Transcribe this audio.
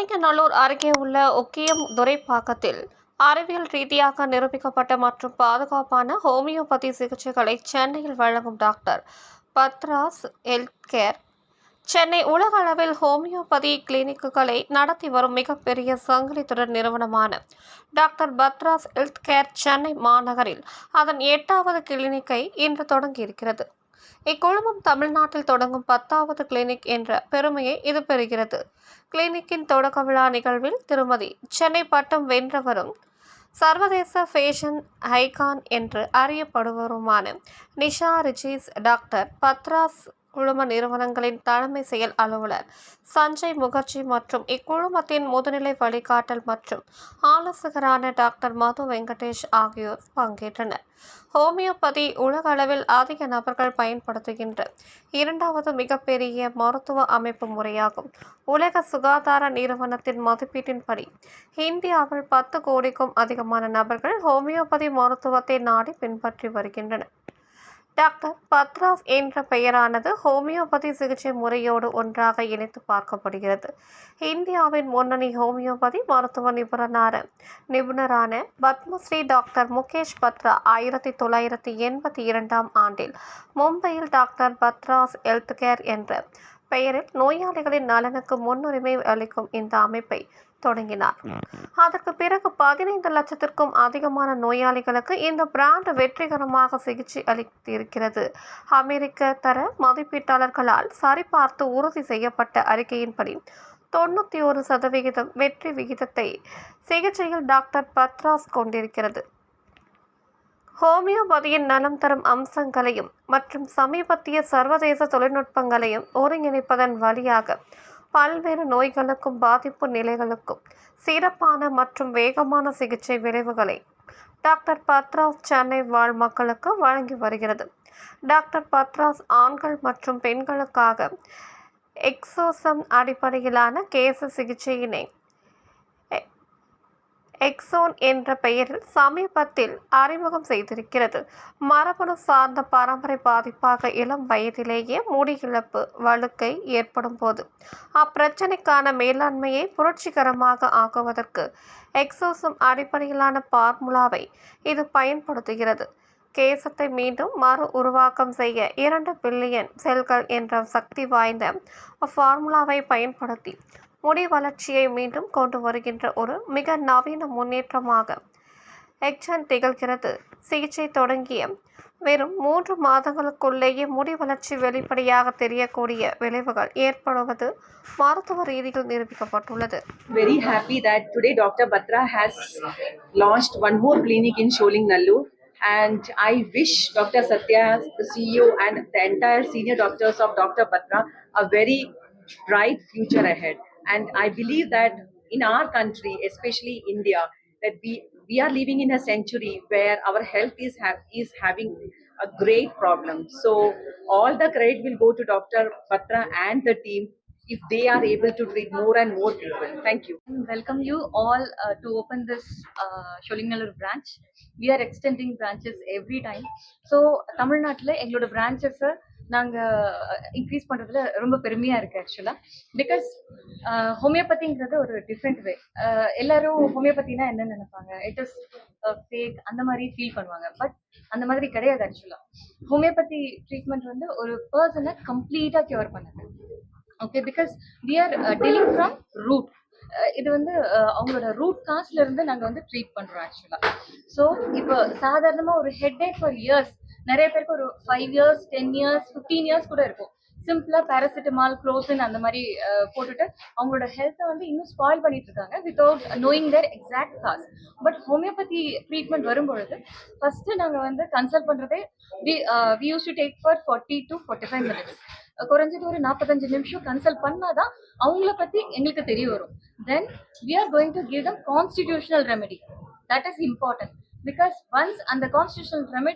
சோழிங்கநல்லூர் அருகே உள்ள ஒக்கியம் துரைப்பாக்கத்தில் அறிவியல் ரீதியாக நிரூபிக்கப்பட்ட மற்றும் பாதுகாப்பான ஹோமியோபதி சிகிச்சைகளை சென்னையில் வழங்கும் doctor Batra's health care Chennai உலக அளவில் ஹோமியோபதி கிளினிக்குகளை நடத்தி வரும் மிகப்பெரிய சங்கிலி தொடர் நிறுவனமான doctor Batra's health care Chennai மாநகரில் அதன் எட்டாவது கிளினிக்கை இன்று தொடங்கியிருக்கிறது. இக்குழுமம் தமிழ்நாட்டில் தொடங்கும் பத்தாவது கிளினிக் என்ற பெருமையை இது பெறுகிறது. கிளினிக்கின் தொடக்க விழா நிகழ்வில் திருமதி சென்னை பட்டம் வென்றவரும் சர்வதேச ஃபேஷன் ஐகான் என்று அறியப்படுவருமான நிஷா ரிஜீஸ் டாக்டர் பத்ராஸ் குழும நிறுவனங்களின் தலைமை செயல் அலுவலர் சஞ்சய் முகர்ஜி மற்றும் இக்குழுமத்தின் முதுநிலை வழிகாட்டல் மற்றும் ஆலோசகரான டாக்டர் மது வெங்கடேஷ் ஆகியோர் பங்கேற்றனர். ஹோமியோபதி உலக அளவில் அதிக நபர்கள் பயன்படுத்துகின்ற இரண்டாவது மிகப்பெரிய மருத்துவ அமைப்பு முறையாகும். உலக சுகாதார நிறுவனத்தின் மதிப்பீட்டின்படி இந்தியாவில் பத்து கோடிக்கும் அதிகமான நபர்கள் ஹோமியோபதி மருத்துவத்தை நாடி பின்பற்றி வருகின்றனர். டாக்டர் பத்ராஸ் என்ற பெயரானது ஹோமியோபதி சிகிச்சை முறையோடு ஒன்றாக இணைத்து பார்க்கப்படுகிறது. இந்தியாவின் முன்னணி ஹோமியோபதி மருத்துவ நிபுணரான நிபுணரான பத்மஸ்ரீ டாக்டர் முகேஷ் பத்ரா ஆயிரத்தி தொள்ளாயிரத்தி எண்பத்தி இரண்டாம் ஆண்டில் மும்பையில் டாக்டர் பத்ராஸ் ஹெல்த் கேர் என்ற பெயரில் நோயாளிகளின் நலனுக்கு முன்னுரிமை அளிக்கும் இந்த அமைப்பை தொடங்கினார். அதற்கு பிறகு பதினைந்து லட்சத்திற்கும் அதிகமான நோயாளிகளுக்கு இந்த பிராண்ட் வெற்றிகரமாக சிகிச்சை அளித்திருக்கிறது. அமெரிக்க தர மதிப்பீட்டாளர்களால் சரிபார்த்து உறுதி செய்யப்பட்ட அறிக்கையின்படி தொண்ணூற்றி ஒரு சதவிகிதம் வெற்றி விகிதத்தை சிகிச்சையில் டாக்டர் பத்ராஸ் கொண்டிருக்கிறது. ஹோமியோபதியின் நலம் தரும் அம்சங்களையும் மற்றும் சமீபத்திய சர்வதேச தொழில்நுட்பங்களையும் ஒருங்கிணைப்பதன் வழியாக பல்வேறு நோய்களுக்கும் பாதிப்பு நிலைகளுக்கும் சிறப்பான மற்றும் வேகமான சிகிச்சை விளைவுகளை டாக்டர் பத்ராஸ் சென்னை வாழ் மக்களுக்கு வழங்கி வருகிறது. டாக்டர் பத்ராஸ் ஆண்கள் மற்றும் பெண்களுக்காக எக்ஸோசம் அடிப்படையிலான கேச சிகிச்சையினை எக்ஸோன் என்ற பெயரில் சமீபத்தில் அறிமுகம் செய்திருக்கிறது. மரபணு சார்ந்த பரம்பரை பாதிப்பாக இளம் வயதிலேயே முடியிழப்பு வழுக்கை ஏற்படும் போது அப்பிரச்சனைக்கான மேலாண்மையை புரட்சிகரமாக ஆக்குவதற்கு எக்ஸோசம் அடிப்படையிலான பார்முலாவை இது பயன்படுத்துகிறது. கேசத்தை மீண்டும் மறு உருவாக்கம் செய்ய இரண்டு பில்லியன் செல்கள் என்ற சக்தி வாய்ந்த ஃபார்முலாவை பயன்படுத்தி முடி வளர்ச்சியை மீண்டும் கொண்டு வருகின்ற ஒரு மிக நவீன முன்னேற்றமாக எக்ஜான் திகழ்கிறது சிகிச்சை தொடங்கிய வெறும் மூன்று மாதங்களுக்குள்ளேயே முடி வளர்ச்சி வெளிப்படையாக தெரியக்கூடிய விளைவுகள் ஏற்படுவது மருத்துவ ரீதியில் நிரூபிக்கப்பட்டுள்ளது very happy that today doctor Batra has launch one more clinic in Sholinganallur and I wish doctor Sathya the and and the entire senior doctors of Dr. Batra a very bright future. And I believe that in our country, especially India, that we we are living in a century where our health is ha- is having a great problem. So all the credit will go to Dr. Batra and the team if they are able to treat more and more people. Thank you. welcome you all uh, to open this uh, Sholingalur branch. We are extending branches every time. So தமிழ்நாட்டில் எங்களோட பிரான்ச்சஸை நாங்கள் increase பண்ணுறதுல ரொம்ப பெருமையாக இருக்குது ஆக்சுவலாக because ஹோமியோபதிங்கிறது ஒரு different way எல்லாரும் ஹோமியோபதினா என்ன நினைப்பாங்க? இட் இஸ் ஃபேக் அந்த மாதிரி ஃபீல் பண்ணுவாங்க. பட் அந்த மாதிரி கிடையாது ஆக்சுவலாக ஹோமியோபதி ட்ரீட்மெண்ட் வந்து ஒரு பர்சனை கம்ப்ளீட்டாக க்யூர் பண்ணுது. Okay because we are dealing from root இது வந்து அவங்களோட ரூட் காஸ்ட்ல இருந்து நாங்க வந்து ட்ரீட் பண்றோம் ஆக்சுவலா ஸோ இப்போ சாதாரணமா ஒரு ஹெட் ஏக் ஃபார் இயர்ஸ் நிறைய பேருக்கு ஒரு five years ten years fifteen years கூட இருக்கும். சிம்பிளா பேராசிட்டமால் க்ரோசின் அந்த மாதிரி போட்டுட்டு அவங்களோட ஹெல்த்தை வந்து இன்னும் ஸ்பாயில் பண்ணிட்டு இருக்காங்க without knowing their exact cause but homeopathy treatment வரும்பொழுது ஃபர்ஸ்ட் நாங்க வந்து கன்சல்ட் பண்றதே we we use to take for forty two forty five minutes குறைஞ்சது ஒரு நாற்பத்தஞ்சு நிமிஷம் கன்சல்ட் பண்ணாதான் அவங்கள பத்தி எங்களுக்கு தெரிய வரும். Then we are going to give them constitutional remedy that is important because once அந்த கான்ஸ்டியூஷனல் ரெமெடி